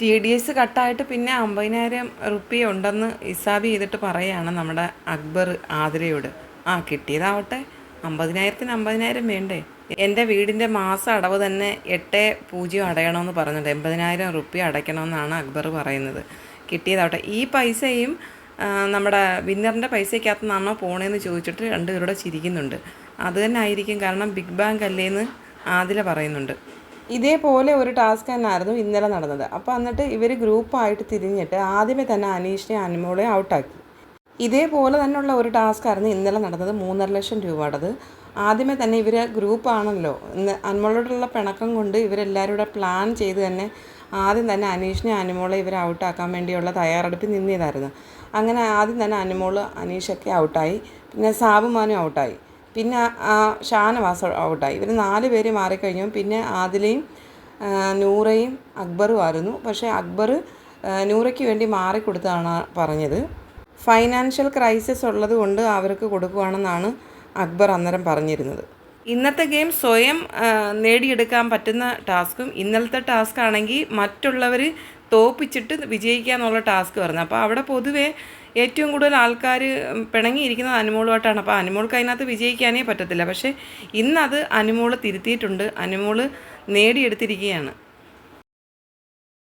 T D S കട്ടായിട്ട് പിന്നെ അമ്പതിനായിരം റുപ്യ ഉണ്ടെന്ന് ഇസാബ് ചെയ്തിട്ട് പറയുകയാണ് നമ്മുടെ അക്ബർ ആതിരയോട്. ആ കിട്ടിയതാവട്ടെ. അമ്പതിനായിരത്തിന് അമ്പതിനായിരം വേണ്ടേ? എന്റെ വീടിന്റെ മാസം അടവ് തന്നെ എട്ട് പൂജ്യം അടയണമെന്ന് പറഞ്ഞിട്ട് എൺപതിനായിരം റുപ്യ അടയ്ക്കണമെന്നാണ് അക്ബർ പറയുന്നത്. കിട്ടിയതാവട്ടെ. ഈ പൈസയും നമ്മുടെ വിന്നറിന്റെ പൈസയ്ക്കകത്ത് നിന്നാണോ പോണേന്ന് ചോദിച്ചിട്ട് രണ്ടുപേരുടെ ചിരിക്കുന്നുണ്ട്. അത് തന്നെ ആയിരിക്കും കാരണം ബിഗ് ബാങ്ക് അല്ലേന്ന് ആദില പറയുന്നുണ്ട്. ഇതേപോലെ ഒരു ടാസ്ക് തന്നെയായിരുന്നു ഇന്നലെ നടന്നത്. അപ്പോൾ എന്നിട്ട് ഇവർ ഗ്രൂപ്പായിട്ട് തിരിഞ്ഞിട്ട് ആദ്യമേ തന്നെ അനീഷിനെ അനുമോളെ ഔട്ടാക്കി ഇതേപോലെ തന്നെയുള്ള ഒരു ടാസ്ക് ആയിരുന്നു ഇന്നലെ നടന്നത് മൂന്നര ലക്ഷം രൂപയുടേത്. ആദ്യമേ തന്നെ ഇവർ ഗ്രൂപ്പാണല്ലോ അനുമോളോടുള്ള പിണക്കം കൊണ്ട് ഇവരെല്ലാവരും കൂടെ പ്ലാൻ ചെയ്ത് തന്നെ ആദ്യം തന്നെ അനീഷിനെ അനുമോളെ ഇവരെ ഔട്ടാക്കാൻ വേണ്ടിയുള്ള തയ്യാറെടുപ്പിൽ നിന്നതായിരുന്നു. അങ്ങനെ ആദ്യം തന്നെ അനുമോൾ അനീഷൊക്കെ ഔട്ടായി പിന്നെ സാബുമാനും ഔട്ടായി പിന്നെ ഷാനവാസ് ഔട്ടായി. ഇവർ നാല് പേര് മാറിക്കഴിഞ്ഞു. പിന്നെ ആദിലയും നൂറയും അക്ബറും ആയിരുന്നു. പക്ഷേ അക്ബർ നൂറയ്ക്ക് വേണ്ടി മാറിക്കൊടുത്താണ് പറഞ്ഞത്. ഫൈനാൻഷ്യൽ ക്രൈസിസ് ഉള്ളത് കൊണ്ട് അവർക്ക് കൊടുക്കുകയാണെന്നാണ് അക്ബർ അന്നേരം പറഞ്ഞിരുന്നത്. ഇന്നത്തെ ഗെയിം സ്വയം നേടിയെടുക്കാൻ പറ്റുന്ന ടാസ്കും ഇന്നലത്തെ ടാസ്ക് ആണെങ്കിൽ മറ്റുള്ളവർ തോപ്പിച്ചിട്ട് വിജയിക്കുക എന്നുള്ള ടാസ്ക് പറഞ്ഞു. അപ്പോൾ അവിടെ പൊതുവേ ഏറ്റവും കൂടുതൽ ആൾക്കാർ പിണങ്ങിയിരിക്കുന്നത് അനുമോളുമായിട്ടാണ്. അപ്പോൾ അനുമോൾക്ക് അതിനകത്ത് വിജയിക്കാനേ പറ്റത്തില്ല. പക്ഷേ ഇന്നത് അനുമോൾ തിരുത്തിയിട്ടുണ്ട്. അനുമോൾ നേടിയെടുത്തിരിക്കുകയാണ്.